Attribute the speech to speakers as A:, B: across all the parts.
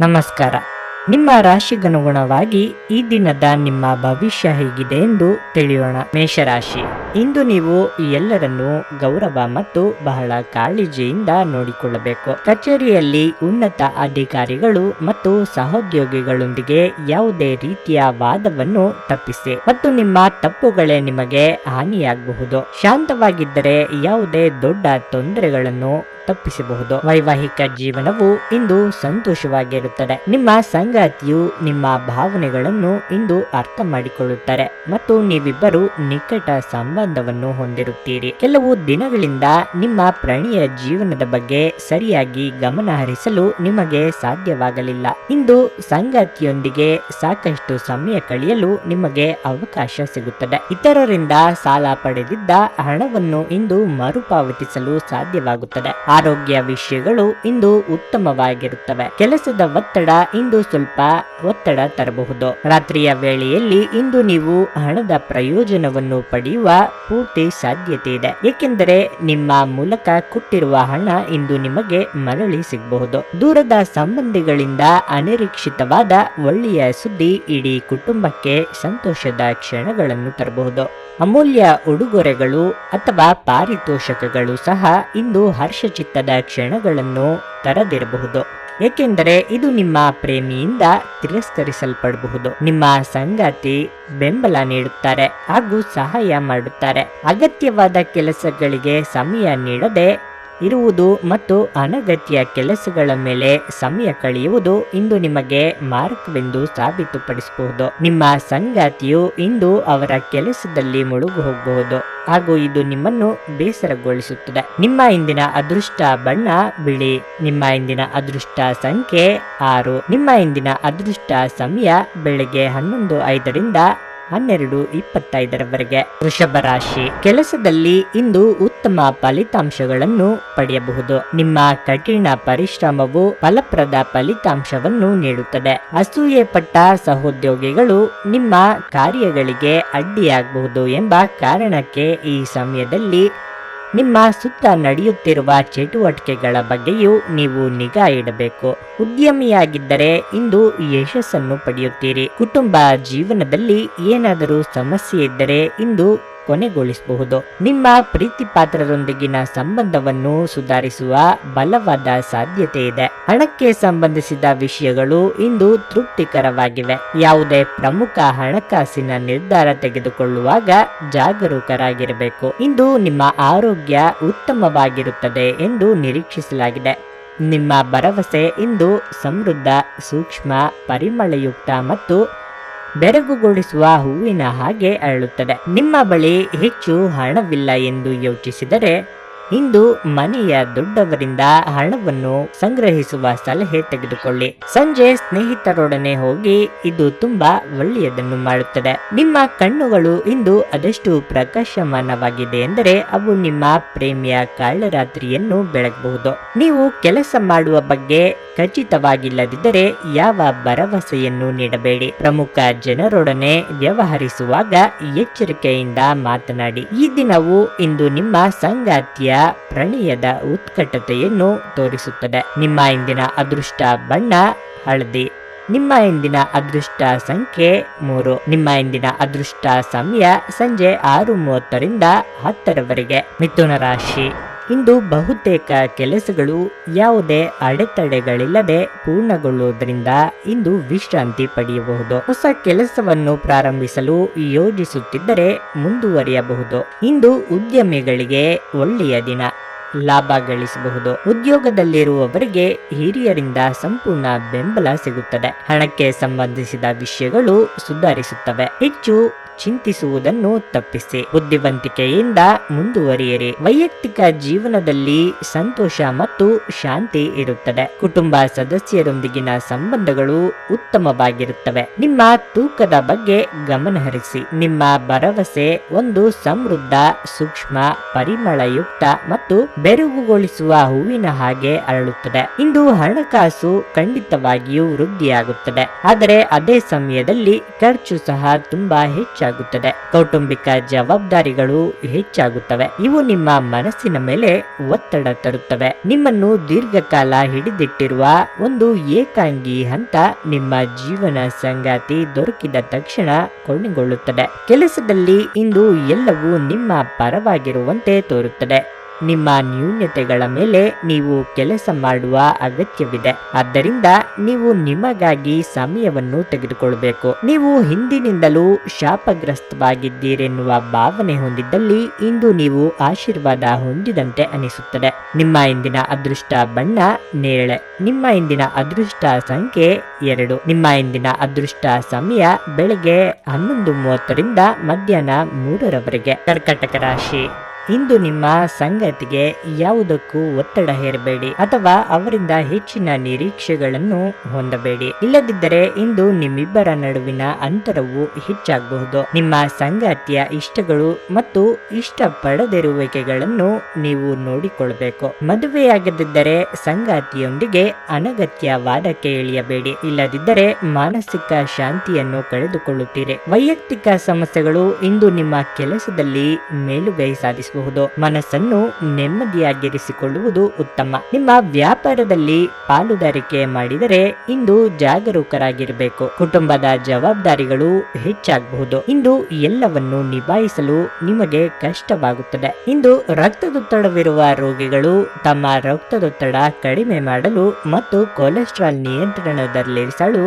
A: ನಮಸ್ಕಾರ. ನಿಮ್ಮ ರಾಶಿಗನುಗುಣವಾಗಿ ಈ ದಿನದ ನಿಮ್ಮ ಭವಿಷ್ಯ ಹೇಗಿದೆ ಎಂದು ತಿಳಿಯೋಣ. ಮೇಷರಾಶಿ. ಇಂದು ನೀವು ಎಲ್ಲರನ್ನು ಗೌರವ ಮತ್ತು ಬಹಳ ಕಾಳಜಿಯಿಂದ ನೋಡಿಕೊಳ್ಳಬೇಕು. ಕಚೇರಿಯಲ್ಲಿ ಉನ್ನತ ಅಧಿಕಾರಿಗಳು ಮತ್ತು ಸಹೋದ್ಯೋಗಿಗಳೊಂದಿಗೆ ಯಾವುದೇ ರೀತಿಯ ವಾದವನ್ನು ತಪ್ಪಿಸಿ ಮತ್ತು ನಿಮ್ಮ ತಪ್ಪುಗಳೇ ನಿಮಗೆ ಹಾನಿಯಾಗಬಹುದು. ಶಾಂತವಾಗಿದ್ದರೆ ಯಾವುದೇ ದೊಡ್ಡ ತೊಂದರೆಗಳನ್ನು ತಪ್ಪಿಸಬಹುದು. ವೈವಾಹಿಕ ಜೀವನವು ಇಂದು ಸಂತೋಷವಾಗಿರುತ್ತದೆ. ನಿಮ್ಮ ಸಂಗಾತಿಯು ನಿಮ್ಮ ಭಾವನೆಗಳನ್ನು ಇಂದು ಅರ್ಥ ಮಾಡಿಕೊಳ್ಳುತ್ತಾರೆ ಮತ್ತು ನೀವಿಬ್ಬರು ನಿಕಟ ಸಂಬಂಧವನ್ನು ಹೊಂದಿರುತ್ತೀರಿ. ಕೆಲವು ದಿನಗಳಿಂದ ನಿಮ್ಮ ಪ್ರಣಿಯ ಜೀವನದ ಬಗ್ಗೆ ಸರಿಯಾಗಿ ಗಮನ ಹರಿಸಲು ನಿಮಗೆ ಸಾಧ್ಯವಾಗಲಿಲ್ಲ. ಇಂದು ಸಂಗಾತಿಯೊಂದಿಗೆ ಸಾಕಷ್ಟು ಸಮಯ ಕಳೆಯಲು ನಿಮಗೆ ಅವಕಾಶ ಸಿಗುತ್ತದೆ. ಇತರರಿಂದ ಸಾಲ ಪಡೆದಿದ್ದ ಹಣವನ್ನು ಇಂದು ಮರುಪಾವತಿಸಲು ಸಾಧ್ಯವಾಗುತ್ತದೆ. ಆರೋಗ್ಯ ವಿಷಯಗಳು ಇಂದು ಉತ್ತಮವಾಗಿರುತ್ತವೆ. ಕೆಲಸದ ಒತ್ತಡ ಇಂದು ಸ್ವಲ್ಪ ಒತ್ತಡ ತರಬಹುದು. ರಾತ್ರಿಯ ವೇಳೆಯಲ್ಲಿ ಇಂದು ನೀವು ಹಣದ ಪ್ರಯೋಜನವನ್ನು ಪಡೆಯುವ ಪೂರ್ತಿ ಸಾಧ್ಯತೆ ಇದೆ. ಏಕೆಂದರೆ ನಿಮ್ಮ ಮೂಲಕ ಕೊಟ್ಟಿರುವ ಹಣ ಇಂದು ನಿಮಗೆ ಮರಳಿ ಸಿಗಬಹುದು. ದೂರದ ಸಂಬಂಧಿಗಳಿಂದ ಅನಿರೀಕ್ಷಿತವಾದ ಒಳ್ಳೆಯ ಸುದ್ದಿ ಇಡೀ ಕುಟುಂಬಕ್ಕೆ ಸಂತೋಷದ ಕ್ಷಣಗಳನ್ನು ತರಬಹುದು. ಅಮೂಲ್ಯ ಉಡುಗೊರೆಗಳು ಅಥವಾ ಪಾರಿತೋಷಕಗಳು ಸಹ ಇಂದು ಹರ್ಷಚಿತ್ತದ ಕ್ಷಣಗಳನ್ನು ತರದಿರಬಹುದು. ಏಕೆಂದರೆ ಇದು ನಿಮ್ಮ ಪ್ರೇಮಿಯಿಂದ ತಿರಸ್ಕರಿಸಲ್ಪಡಬಹುದು. ನಿಮ್ಮ ಸಂಗಾತಿ ಬೆಂಬಲ ನೀಡುತ್ತಾರೆ ಹಾಗೂ ಸಹಾಯ ಮಾಡುತ್ತಾರೆ. ಅಗತ್ಯವಾದ ಕೆಲಸಗಳಿಗೆ ಸಮಯ ನೀಡದೆ ಇರುವುದು ಮತ್ತು ಅನಗತ್ಯ ಕೆಲಸಗಳ ಮೇಲೆ ಸಮಯ ಕಳೆಯುವುದು ಇಂದು ನಿಮಗೆ ಮಾರಕವೆಂದು ಸಾಬೀತುಪಡಿಸಬಹುದು. ನಿಮ್ಮ ಸಂಗಾತಿಯು ಇಂದು ಅವರ ಕೆಲಸದಲ್ಲಿ ಮುಳುಗು ಹೋಗಬಹುದು ಹಾಗೂ ಇದು ನಿಮ್ಮನ್ನು ಬೇಸರಗೊಳಿಸುತ್ತದೆ. ನಿಮ್ಮ ಇಂದಿನ ಅದೃಷ್ಟ ಬಣ್ಣ, ಬಿಳಿ. ನಿಮ್ಮ ಇಂದಿನ ಅದೃಷ್ಟ ಸಂಖ್ಯೆ ಆರು. ನಿಮ್ಮ ಇಂದಿನ ಅದೃಷ್ಟ ಸಮಯ ಬೆಳಗ್ಗೆ ಹನ್ನೊಂದು ಐದರಿಂದ ಹನ್ನೆರಡು ಇಪ್ಪತ್ತೈದರವರೆಗೆ. ವೃಷಭ ರಾಶಿ. ಕೆಲಸದಲ್ಲಿ ಇಂದು ಉತ್ತಮ ಫಲಿತಾಂಶಗಳನ್ನು ಪಡೆಯಬಹುದು. ನಿಮ್ಮ ಕಠಿಣ ಪರಿಶ್ರಮವು ಫಲಪ್ರದ ಫಲಿತಾಂಶವನ್ನು ನೀಡುತ್ತದೆ. ಅಸೂಯೆ ಪಟ್ಟ ಸಹೋದ್ಯೋಗಿಗಳು ನಿಮ್ಮ ಕಾರ್ಯಗಳಿಗೆ ಅಡ್ಡಿಯಾಗಬಹುದು ಎಂಬ ಕಾರಣಕ್ಕೆ ಈ ಸಮಯದಲ್ಲಿ ನಿಮ್ಮ ಸುತ್ತ ನಡೆಯುತ್ತಿರುವ ಚಟುವಟಿಕೆಗಳ ಬಗ್ಗೆಯೂ ನೀವು ನಿಗಾ ಇಡಬೇಕು. ಉದ್ಯಮಿಯಾಗಿದ್ದರೆ ಇಂದು ಯಶಸ್ಸನ್ನು ಪಡೆಯುತ್ತೀರಿ. ಕುಟುಂಬ ಜೀವನದಲ್ಲಿ ಏನಾದರೂ ಸಮಸ್ಯೆ ಇದ್ದರೆ ಇಂದು ಕೊನೆಗೊಳಿಸಬಹುದು. ನಿಮ್ಮ ಪ್ರೀತಿ ಪಾತ್ರರೊಂದಿಗಿನ ಸಂಬಂಧವನ್ನು ಸುಧಾರಿಸುವ ಬಲವಾದ ಸಾಧ್ಯತೆ ಇದೆ. ಹಣಕ್ಕೆ ಸಂಬಂಧಿಸಿದ ವಿಷಯಗಳು ಇಂದು ತೃಪ್ತಿಕರವಾಗಿವೆ. ಯಾವುದೇ ಪ್ರಮುಖ ಹಣಕಾಸಿನ ನಿರ್ಧಾರ ತೆಗೆದುಕೊಳ್ಳುವಾಗ ಜಾಗರೂಕರಾಗಿರಬೇಕು. ಇಂದು ನಿಮ್ಮ ಆರೋಗ್ಯ ಉತ್ತಮವಾಗಿರುತ್ತದೆ ಎಂದು ನಿರೀಕ್ಷಿಸಲಾಗಿದೆ. ನಿಮ್ಮ ಭರವಸೆ ಇಂದು ಸಮೃದ್ಧ, ಸೂಕ್ಷ್ಮ, ಪರಿಮಳಯುಕ್ತ ಮತ್ತು ಬೆರಗುಗೊಳಿಸುವ ಹೂವಿನ ಹಾಗೆ ಅರಳುತ್ತದೆ. ನಿಮ್ಮ ಬಳಿ ಹೆಚ್ಚು ಹಣವಿಲ್ಲ ಎಂದು ಯೋಚಿಸಿದರೆ ಇಂದು ಮನೆಯ ದೊಡ್ಡವರಿಂದ ಹಣವನ್ನು ಸಂಗ್ರಹಿಸುವ ಸಲಹೆ ತೆಗೆದುಕೊಳ್ಳಿ. ಸಂಜೆ ಸ್ನೇಹಿತರೊಡನೆ ಹೋಗಿ ಇದು ತುಂಬಾ ಒಳ್ಳೆಯದನ್ನು ಮಾಡುತ್ತದೆ. ನಿಮ್ಮ ಕಣ್ಣುಗಳು ಇಂದು ಅದೆಷ್ಟು ಪ್ರಕಾಶಮಾನವಾಗಿದೆ ಎಂದರೆ ಅವು ನಿಮ್ಮ ಪ್ರೇಮಿಯ ಕಾಳರಾತ್ರಿಯನ್ನು ಬೆಳಗಬಹುದು. ನೀವು ಕೆಲಸ ಮಾಡುವ ಬಗ್ಗೆ ಖಚಿತವಾಗಿಲ್ಲದಿದ್ದರೆ ಯಾವ ಭರವಸೆಯನ್ನು ನೀಡಬೇಡಿ. ಪ್ರಮುಖ ಜನರೊಡನೆ ವ್ಯವಹರಿಸುವಾಗ ಎಚ್ಚರಿಕೆಯಿಂದ ಮಾತನಾಡಿ. ಈ ದಿನವು ಇಂದು ನಿಮ್ಮ ಸಂಗಾತಿಯ ಪ್ರಣಯದ ಉತ್ಕಟತೆಯನ್ನು ತೋರಿಸುತ್ತದೆ. ನಿಮ್ಮ ಇಂದಿನ ಅದೃಷ್ಟ ಬಣ್ಣ, ಹಳದಿ. ನಿಮ್ಮ ಇಂದಿನ ಅದೃಷ್ಟ ಸಂಖ್ಯೆ ಮೂರು. ನಿಮ್ಮ ಇಂದಿನ ಅದೃಷ್ಟ ಸಮಯ ಸಂಜೆ ಆರು ಮೂವತ್ತರಿಂದ ಹತ್ತರವರೆಗೆ ಮಿಥುನ ರಾಶಿ. ಇಂದು ಬಹುತೇಕ ಕೆಲಸಗಳು ಯಾವುದೇ ಅಡೆತಡೆಗಳಿಲ್ಲದೆ ಪೂರ್ಣಗೊಳ್ಳುವುದರಿಂದ ಇಂದು ವಿಶ್ರಾಂತಿ ಪಡೆಯಬಹುದು. ಹೊಸ ಕೆಲಸವನ್ನು ಪ್ರಾರಂಭಿಸಲು ಯೋಜಿಸುತ್ತಿದ್ದರೆ ಮುಂದುವರಿಯಬಹುದು. ಇಂದು ಉದ್ಯಮಿಗಳಿಗೆ ಒಳ್ಳೆಯ ದಿನ. ಲಾಭ ಗಳಿಸಬಹುದು. ಉದ್ಯೋಗದಲ್ಲಿರುವವರಿಗೆ ಹಿರಿಯರಿಂದ ಸಂಪೂರ್ಣ ಬೆಂಬಲ ಸಿಗುತ್ತದೆ. ಹಣಕ್ಕೆ ಸಂಬಂಧಿಸಿದ ವಿಷಯಗಳು ಸುಧಾರಿಸುತ್ತವೆ. ಹೆಚ್ಚು ಚಿಂತಿಸುವುದನ್ನು ತಪ್ಪಿಸಿ. ಬುದ್ಧಿವಂತಿಕೆಯಿಂದ ಮುಂದುವರಿಯಿರಿ. ವೈಯಕ್ತಿಕ ಜೀವನದಲ್ಲಿ ಸಂತೋಷ ಮತ್ತು ಶಾಂತಿ ಇರುತ್ತದೆ. ಕುಟುಂಬ ಸದಸ್ಯರೊಂದಿಗಿನ ಸಂಬಂಧಗಳು ಉತ್ತಮವಾಗಿರುತ್ತವೆ. ನಿಮ್ಮ ತೂಕದ ಬಗ್ಗೆ ಗಮನಹರಿಸಿ ನಿಮ್ಮ ಭರವಸೆ ಒಂದು ಸಮೃದ್ಧ, ಸೂಕ್ಷ್ಮ, ಪರಿಮಳಯುಕ್ತ ಮತ್ತು ಬೆರಗುಗೊಳಿಸುವ ಹೂವಿನ ಹಾಗೆ ಅರಳುತ್ತದೆ. ಇಂದು ಹಣಕಾಸು ಖಂಡಿತವಾಗಿಯೂ ವೃದ್ಧಿಯಾಗುತ್ತದೆ. ಆದರೆ ಅದೇ ಸಮಯದಲ್ಲಿ ಖರ್ಚು ಸಹ ತುಂಬಾ ಹೆಚ್ಚಾಗುತ್ತದೆ. ಹೆಚ್ಚಾಗುತ್ತದೆ. ಕೌಟುಂಬಿಕ ಜವಾಬ್ದಾರಿಗಳು ಹೆಚ್ಚಾಗುತ್ತವೆ. ಇವು ನಿಮ್ಮ ಮನಸ್ಸಿನ ಮೇಲೆ ಒತ್ತಡ ತರುತ್ತವೆ. ನಿಮ್ಮನ್ನು ದೀರ್ಘಕಾಲ ಹಿಡಿದಿಟ್ಟಿರುವ ಒಂದು ಏಕಾಂಗಿ ಹಂತ ನಿಮ್ಮ ಜೀವನ ಸಂಗಾತಿ ದೊರಕಿದ ತಕ್ಷಣ ಕೊನೆಗೊಳ್ಳುತ್ತದೆ. ಕೆಲಸದಲ್ಲಿ ಇಂದು ಎಲ್ಲವೂ ನಿಮ್ಮ ಪರವಾಗಿರುವಂತೆ ತೋರುತ್ತದೆ. ನಿಮ್ಮ ನ್ಯೂನತೆಗಳ ಮೇಲೆ ನೀವು ಕೆಲಸ ಮಾಡುವ ಅಗತ್ಯವಿದೆ. ಆದ್ದರಿಂದ ನೀವು ನಿಮಗಾಗಿ ಸಮಯವನ್ನು ತೆಗೆದುಕೊಳ್ಳಬೇಕು. ನೀವು ಹಿಂದಿನಿಂದಲೂ ಶಾಪಗ್ರಸ್ತವಾಗಿದ್ದೀರೆನ್ನುವ ಭಾವನೆ ಹೊಂದಿದ್ದಲ್ಲಿ ಇಂದು ನೀವು ಆಶೀರ್ವಾದ ಹೊಂದಿದಂತೆ ಅನಿಸುತ್ತದೆ. ನಿಮ್ಮ ಇಂದಿನ ಅದೃಷ್ಟ ಬಣ್ಣ ನೇರಳೆ. ನಿಮ್ಮ ಇಂದಿನ ಅದೃಷ್ಟ ಸಂಖ್ಯೆ ಎರಡು. ನಿಮ್ಮ ಇಂದಿನ ಅದೃಷ್ಟ ಸಮಯ ಬೆಳಗ್ಗೆ ಹನ್ನೊಂದು ಮೂವತ್ತರಿಂದ ಮಧ್ಯಾಹ್ನ ಮೂರರವರೆಗೆ. ಕರ್ಕಟಕ ರಾಶಿ. ಇಂದು ನಿಮ್ಮ ಸಂಗತಿಗೆ ಯಾವುದಕ್ಕೂ ಒತ್ತಡ ಹೇರಬೇಡಿ ಅಥವಾ ಅವರಿಂದ ಹೆಚ್ಚಿನ ನಿರೀಕ್ಷೆಗಳನ್ನು ಹೊಂದಬೇಡಿ. ಇಲ್ಲದಿದ್ದರೆ ಇಂದು ನಿಮ್ಮಿಬ್ಬರ ನಡುವಿನ ಅಂತರವು ಹೆಚ್ಚಾಗಬಹುದು. ನಿಮ್ಮ ಸಂಗಾತಿಯ ಇಷ್ಟಗಳು ಮತ್ತು ಇಷ್ಟ ಪಡೆದಿರುವಿಕೆಗಳನ್ನು ನೀವು ನೋಡಿಕೊಳ್ಳಬೇಕು ಮದುವೆಯಾಗದಿದ್ದರೆ ಸಂಗಾತಿಯೊಂದಿಗೆ ಅನಗತ್ಯ ವಾದಕ್ಕೆ ಇಳಿಯಬೇಡಿ ಇಲ್ಲದಿದ್ದರೆ ಮಾನಸಿಕ ಶಾಂತಿಯನ್ನು ಕಳೆದುಕೊಳ್ಳುತ್ತೀರಿ. ವೈಯಕ್ತಿಕ ಸಮಸ್ಯೆಗಳು ಇಂದು ನಿಮ್ಮ ಕೆಲಸದಲ್ಲಿ ಮೇಲುಗೈ ಸಾಧಿಸಬಹುದು ಮನಸ್ಸನ್ನು ನೆಮ್ಮದಿಯಾಗಿರಿಸಿಕೊಳ್ಳುವುದು ಉತ್ತಮ. ನಿಮ್ಮ ವ್ಯಾಪಾರದಲ್ಲಿ ಪಾಲುದಾರಿಕೆ ಮಾಡಿದರೆ ಇಂದು ಜಾಗರೂಕರಾಗಿರಬೇಕು. ಕುಟುಂಬದ ಜವಾಬ್ದಾರಿಗಳು ಹೆಚ್ಚಾಗಬಹುದು. ಇಂದು ಎಲ್ಲವನ್ನು ನಿಭಾಯಿಸಲು ನಿಮಗೆ ಕಷ್ಟವಾಗುತ್ತದೆ. ಇಂದು ರಕ್ತದೊತ್ತಡವಿರುವ ರೋಗಿಗಳು ತಮ್ಮ ರಕ್ತದೊತ್ತಡ ಕಡಿಮೆ ಮಾಡಲು ಮತ್ತು ಕೊಲೆಸ್ಟ್ರಾಲ್ ನಿಯಂತ್ರಣದಲ್ಲಿರಿಸಲು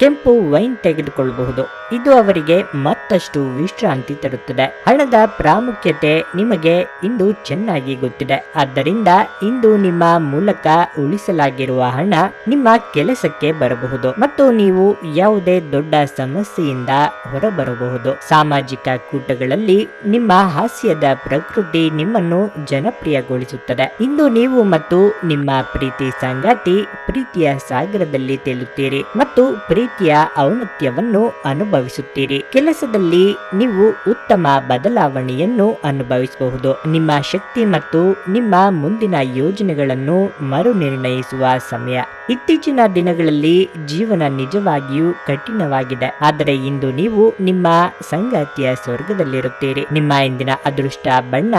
A: ಕೆಂಪು ವೈನ್ ತೆಗೆದುಕೊಳ್ಳಬಹುದು. ಇದು ಅವರಿಗೆ ಮತ್ತಷ್ಟು ವಿಶ್ರಾಂತಿ ತರುತ್ತದೆ. ಹಣದ ಪ್ರಾಮುಖ್ಯತೆ ನಿಮಗೆ ಇಂದು ಚೆನ್ನಾಗಿ ಗೊತ್ತಿದೆ. ಆದ್ದರಿಂದ ಇಂದು ನಿಮ್ಮ ಮೂಲಕ ಉಳಿಸಲಾಗಿರುವ ಹಣ ನಿಮ್ಮ ಕೆಲಸಕ್ಕೆ ಬರಬಹುದು ಮತ್ತು ನೀವು ಯಾವುದೇ ದೊಡ್ಡ ಸಮಸ್ಯೆಯಿಂದ ಹೊರಬರಬಹುದು. ಸಾಮಾಜಿಕ ಕೂಟಗಳಲ್ಲಿ ನಿಮ್ಮ ಹಾಸ್ಯದ ಪ್ರಕೃತಿ ನಿಮ್ಮನ್ನು ಜನಪ್ರಿಯಗೊಳಿಸುತ್ತದೆ. ಇಂದು ನೀವು ಮತ್ತು ನಿಮ್ಮ ಪ್ರೀತಿ ಸಂಗಾತಿ ಪ್ರೀತಿಯ ಸಾಗರದಲ್ಲಿ ತೇಲುತ್ತೀರಿ ಮತ್ತು ಪ್ರೀತಿಯ ಔನ್ನತ್ಯವನ್ನು ಅನುಭವಿಸುತ್ತೀರಿ. ಕೆಲಸದಲ್ಲಿ ನೀವು ಉತ್ತಮ ಬದಲಾವಣೆಯನ್ನು ಅನುಭವಿಸಬಹುದು. ನಿಮ್ಮ ಶಕ್ತಿ ಮತ್ತು ನಿಮ್ಮ ಮುಂದಿನ ಯೋಜನೆಗಳನ್ನು ಮರು ನಿರ್ಣಯಿಸುವ ಸಮಯ. ಇತ್ತೀಚಿನ ದಿನಗಳಲ್ಲಿ ಜೀವನ ನಿಜವಾಗಿಯೂ ಕಠಿಣವಾಗಿದೆ. ಆದರೆ ಇಂದು ನೀವು ನಿಮ್ಮ ಸಂಗಾತಿಯ ಸ್ವರ್ಗದಲ್ಲಿರುತ್ತೀರಿ. ನಿಮ್ಮ ಇಂದಿನ ಅದೃಷ್ಟ ಬಣ್ಣ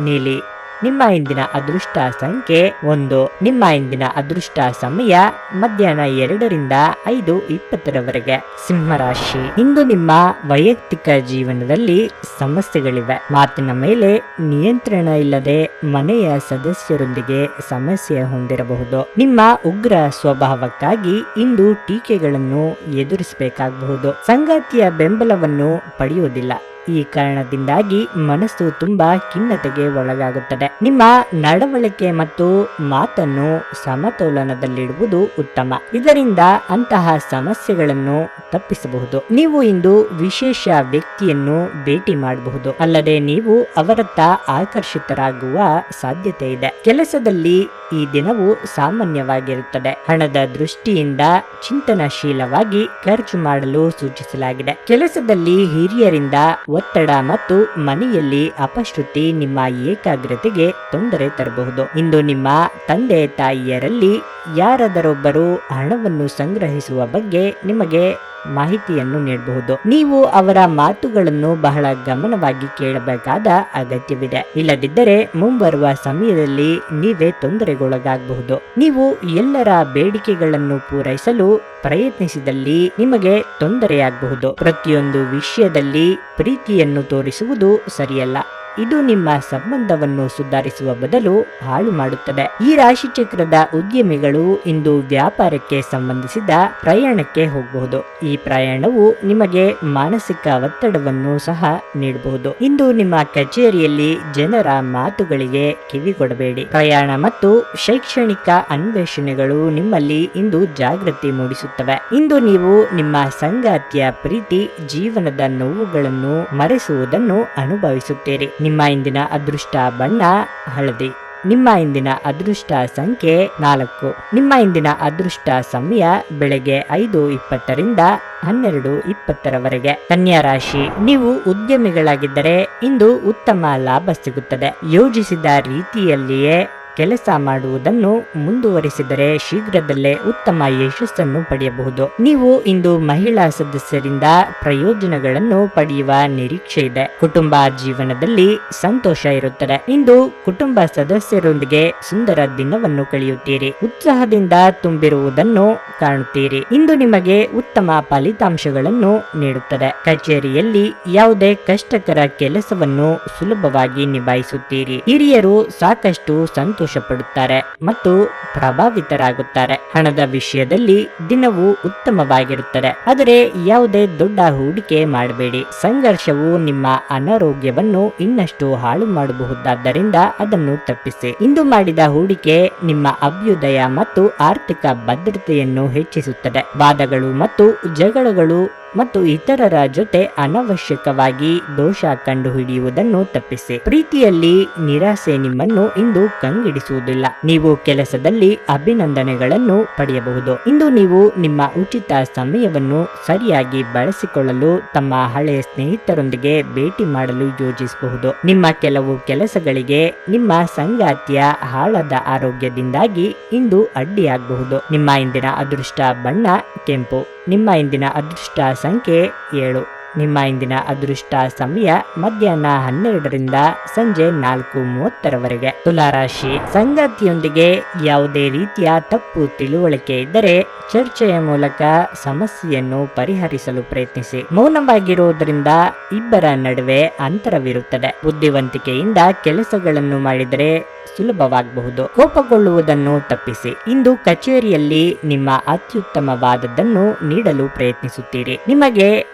A: ನೀಲಿ. ನಿಮ್ಮ ಇಂದಿನ ಅದೃಷ್ಟ ಸಂಖ್ಯೆ ಒಂದು. ನಿಮ್ಮ ಇಂದಿನ ಅದೃಷ್ಟ ಸಮಯ ಮಧ್ಯಾಹ್ನ ಎರಡರಿಂದ ಐದು ಇಪ್ಪತ್ತರವರೆಗೆ. ಸಿಂಹರಾಶಿ. ಇಂದು ನಿಮ್ಮ ವೈಯಕ್ತಿಕ ಜೀವನದಲ್ಲಿ ಸಮಸ್ಯೆಗಳಿವೆ. ಮಾತಿನ ಮೇಲೆ ನಿಯಂತ್ರಣ ಇಲ್ಲದೆ ಮನೆಯ ಸದಸ್ಯರೊಂದಿಗೆ ಸಮಸ್ಯೆ ಹೊಂದಿರಬಹುದು. ನಿಮ್ಮ ಉಗ್ರ ಸ್ವಭಾವಕ್ಕಾಗಿ ಇಂದು ಟೀಕೆಗಳನ್ನು ಎದುರಿಸಬೇಕಾಗಬಹುದು. ಸಂಗಾತಿಯ ಬೆಂಬಲವನ್ನು ಪಡೆಯುವುದಿಲ್ಲ. ಈ ಕಾರಣದಿಂದಾಗಿ ಮನಸ್ಸು ತುಂಬಾ ಖಿನ್ನತೆಗೆ ಒಳಗಾಗುತ್ತದೆ. ನಿಮ್ಮ ನಡವಳಿಕೆ ಮತ್ತು ಮಾತನ್ನು ಸಮತೋಲನದಲ್ಲಿಡುವುದು ಉತ್ತಮ. ಇದರಿಂದ ಅಂತಹ ಸಮಸ್ಯೆಗಳನ್ನು ತಪ್ಪಿಸಬಹುದು. ನೀವು ಇಂದು ವಿಶೇಷ ವ್ಯಕ್ತಿಯನ್ನು ಭೇಟಿ ಮಾಡಬಹುದು. ಅಲ್ಲದೆ ನೀವು ಅವರತ್ತ ಆಕರ್ಷಿತರಾಗುವ ಸಾಧ್ಯತೆ ಇದೆ. ಕೆಲಸದಲ್ಲಿ ಈ ದಿನವು ಸಾಮಾನ್ಯವಾಗಿರುತ್ತದೆ. ಹಣದ ದೃಷ್ಟಿಯಿಂದ ಚಿಂತನಶೀಲವಾಗಿ ಖರ್ಚು ಮಾಡಲು ಸೂಚಿಸಲಾಗಿದೆ. ಕೆಲಸದಲ್ಲಿ ಹಿರಿಯರಿಂದ ಒತ್ತಡ ಮತ್ತು ಮನೆಯಲ್ಲಿ ಅಪಶ್ರುತಿ ನಿಮ್ಮ ಏಕಾಗ್ರತೆಗೆ ತೊಂದರೆ ತರಬಹುದು. ಇಂದು ನಿಮ್ಮ ತಂದೆ ತಾಯಿಯರಲ್ಲಿ ಯಾರಾದರೊಬ್ಬರು ಹಣವನ್ನು ಸಂಗ್ರಹಿಸುವ ಬಗ್ಗೆ ನಿಮಗೆ ಮಾಹಿತಿಯನ್ನು ನೀಡಬಹುದು. ನೀವು ಅವರ ಮಾತುಗಳನ್ನು ಬಹಳ ಗಮನವಾಗಿ ಕೇಳಬೇಕಾದ ಅಗತ್ಯವಿದೆ. ಇಲ್ಲದಿದ್ದರೆ ಮುಂಬರುವ ಸಮಯದಲ್ಲಿ ನೀವೇ ತೊಂದರೆಗೊಳಗಾಗಬಹುದು. ನೀವು ಎಲ್ಲರ ಬೇಡಿಕೆಗಳನ್ನು ಪೂರೈಸಲು ಪ್ರಯತ್ನಿಸಿದಲ್ಲಿ ನಿಮಗೆ ತೊಂದರೆಯಾಗಬಹುದು. ಪ್ರತಿಯೊಂದು ವಿಷಯದಲ್ಲಿ ಪ್ರೀತಿಯನ್ನು ತೋರಿಸುವುದು ಸರಿಯಲ್ಲ. ಇದು ನಿಮ್ಮ ಸಂಬಂಧವನ್ನು ಸುಧಾರಿಸುವ ಬದಲು ಹಾಳು ಮಾಡುತ್ತದೆ. ಈ ರಾಶಿ ಚಕ್ರದ ಉದ್ಯಮಿಗಳು ಇಂದು ವ್ಯಾಪಾರಕ್ಕೆ ಸಂಬಂಧಿಸಿದ ಪ್ರಯಾಣಕ್ಕೆ ಹೋಗಬಹುದು. ಈ ಪ್ರಯಾಣವು ನಿಮಗೆ ಮಾನಸಿಕ ಒತ್ತಡವನ್ನು ಸಹ ನೀಡಬಹುದು. ಇಂದು ನಿಮ್ಮ ಕಚೇರಿಯಲ್ಲಿ ಜನರ ಮಾತುಗಳಿಗೆ ಕಿವಿಗೊಡಬೇಡಿ. ಪ್ರಯಾಣ ಮತ್ತು ಶೈಕ್ಷಣಿಕ ಅನ್ವೇಷಣೆಗಳು ನಿಮ್ಮಲ್ಲಿ ಇಂದು ಜಾಗೃತಿ ಮೂಡಿಸುತ್ತವೆ. ಇಂದು ನೀವು ನಿಮ್ಮ ಸಂಗಾತಿಯ ಪ್ರೀತಿ, ಜೀವನದ ನೋವುಗಳನ್ನು ಮರೆಸುವುದನ್ನು ಅನುಭವಿಸುತ್ತೀರಿ. ನಿಮ್ಮ ಇಂದಿನ ಅದೃಷ್ಟ ಬಣ್ಣ ಹಳದಿ. ನಿಮ್ಮ ಇಂದಿನ ಅದೃಷ್ಟ ಸಂಖ್ಯೆ ನಾಲ್ಕು. ನಿಮ್ಮ ಇಂದಿನ ಅದೃಷ್ಟ ಸಮಯ ಬೆಳಗ್ಗೆ ಐದು ಇಪ್ಪತ್ತರಿಂದ ಹನ್ನೆರಡು ಇಪ್ಪತ್ತರವರೆಗೆ. ಕನ್ಯಾ ರಾಶಿ, ನೀವು ಉದ್ಯಮಿಗಳಾಗಿದ್ದರೆ ಇಂದು ಉತ್ತಮ ಲಾಭ ಸಿಗುತ್ತದೆ. ಯೋಜಿಸಿದ ರೀತಿಯಲ್ಲಿಯೇ ಕೆಲಸ ಮಾಡುವುದನ್ನು ಮುಂದುವರಿಸಿದರೆ ಶೀಘ್ರದಲ್ಲೇ ಉತ್ತಮ ಯಶಸ್ಸನ್ನು ಪಡೆಯಬಹುದು. ನೀವು ಇಂದು ಮಹಿಳಾ ಸದಸ್ಯರಿಂದ ಪ್ರಯೋಜನಗಳನ್ನು ಪಡೆಯುವ ನಿರೀಕ್ಷೆ ಇದೆ. ಕುಟುಂಬ ಜೀವನದಲ್ಲಿ ಸಂತೋಷ ಇರುತ್ತದೆ. ಇಂದು ಕುಟುಂಬ ಸದಸ್ಯರೊಂದಿಗೆ ಸುಂದರ ದಿನವನ್ನು ಕಳೆಯುತ್ತೀರಿ. ಉತ್ಸಾಹದಿಂದ ತುಂಬಿರುವುದನ್ನು ಕಾಣುತ್ತೀರಿ. ಇಂದು ನಿಮಗೆ ಉತ್ತಮ ಫಲಿತಾಂಶಗಳನ್ನು ನೀಡುತ್ತದೆ. ಕಚೇರಿಯಲ್ಲಿ ಯಾವುದೇ ಕಷ್ಟಕರ ಕೆಲಸವನ್ನು ಸುಲಭವಾಗಿ ನಿಭಾಯಿಸುತ್ತೀರಿ. ಹಿರಿಯರು ಸಾಕಷ್ಟು ಸಂತೋಷ ಪಡುತ್ತಾರೆ ಮತ್ತು ಪ್ರಭಾವಿತರಾಗುತ್ತಾರೆ. ಹಣದ ವಿಷಯದಲ್ಲಿ ದಿನವು ಉತ್ತಮವಾಗಿರುತ್ತದೆ. ಆದರೆ ಯಾವುದೇ ದೊಡ್ಡ ಹೂಡಿಕೆ ಮಾಡಬೇಡಿ. ಸಂಘರ್ಷವು ನಿಮ್ಮ ಅನಾರೋಗ್ಯವನ್ನು ಇನ್ನಷ್ಟು ಹಾಳು ಮಾಡಬಹುದಾದ್ದರಿಂದ ಅದನ್ನು ತಪ್ಪಿಸಿ. ಇಂದು ಮಾಡಿದ ಹೂಡಿಕೆ ನಿಮ್ಮ ಅಭ್ಯುದಯ ಮತ್ತು ಆರ್ಥಿಕ ಭದ್ರತೆಯನ್ನು ಹೆಚ್ಚಿಸುತ್ತದೆ. ವಾದಗಳು ಮತ್ತು ಜಗಳಗಳು ಮತ್ತು ಇತರರ ಜೊತೆ ಅನವಶ್ಯಕವಾಗಿ ದೋಷ ಕಂಡುಹಿಡಿಯುವುದನ್ನು ತಪ್ಪಿಸಿ. ಪ್ರೀತಿಯಲ್ಲಿ ನಿರಾಸೆ ನಿಮ್ಮನ್ನು ಇಂದು ಕಂಗಿಡಿಸುವುದಿಲ್ಲ. ನೀವು ಕೆಲಸದಲ್ಲಿ ಅಭಿನಂದನೆಗಳನ್ನು ಪಡೆಯಬಹುದು. ಇಂದು ನೀವು ನಿಮ್ಮ ಉಚಿತ ಸಮಯವನ್ನು ಸರಿಯಾಗಿ ಬಳಸಿಕೊಳ್ಳಲು ತಮ್ಮ ಹಳೆಯ ಸ್ನೇಹಿತರೊಂದಿಗೆ ಭೇಟಿ ಮಾಡಲು ಯೋಜಿಸಬಹುದು. ನಿಮ್ಮ ಕೆಲವು ಕೆಲಸಗಳಿಗೆ ನಿಮ್ಮ ಸಂಗಾತಿಯ ಹಾಳದ ಆರೋಗ್ಯದಿಂದಾಗಿ ಇಂದು ಅಡ್ಡಿಯಾಗಬಹುದು. ನಿಮ್ಮ ಇಂದಿನ ಅದೃಷ್ಟ ಬಣ್ಣ ಕೆಂಪು. ನಿಮ್ಮ ಇಂದಿನ ಅದೃಷ್ಟ ಸಂಖ್ಯೆ ಏಳು. ನಿಮ್ಮ ಇಂದಿನ ಅದೃಷ್ಟ ಸಮಯ ಮಧ್ಯಾಹ್ನ ಹನ್ನೆರಡರಿಂದ ಸಂಜೆ ನಾಲ್ಕು ಮೂವತ್ತರವರೆಗೆ. ತುಲಾರಾಶಿ, ಸಂಗತಿಯೊಂದಿಗೆ ಯಾವುದೇ ರೀತಿಯ ತಪ್ಪು ತಿಳುವಳಿಕೆ ಇದ್ದರೆ ಚರ್ಚೆಯ ಮೂಲಕ ಸಮಸ್ಯೆಯನ್ನು ಪರಿಹರಿಸಲು ಪ್ರಯತ್ನಿಸಿ. ಮೌನವಾಗಿರುವುದರಿಂದ ಇಬ್ಬರ ನಡುವೆ ಅಂತರವಿರುತ್ತದೆ. ಬುದ್ಧಿವಂತಿಕೆಯಿಂದ ಕೆಲಸಗಳನ್ನು ಮಾಡಿದರೆ ಸುಲಭವಾಗಬಹುದು. ಕೋಪಗೊಳ್ಳುವುದನ್ನು ತಪ್ಪಿಸಿ. ಇಂದು ಕಚೇರಿಯಲ್ಲಿ ನಿಮ್ಮ ಅತ್ಯುತ್ತಮವಾದದ್ದನ್ನು ನೀಡಲು ಪ್ರಯತ್ನಿಸುತ್ತೀರಿ. ನಿಮಗೆ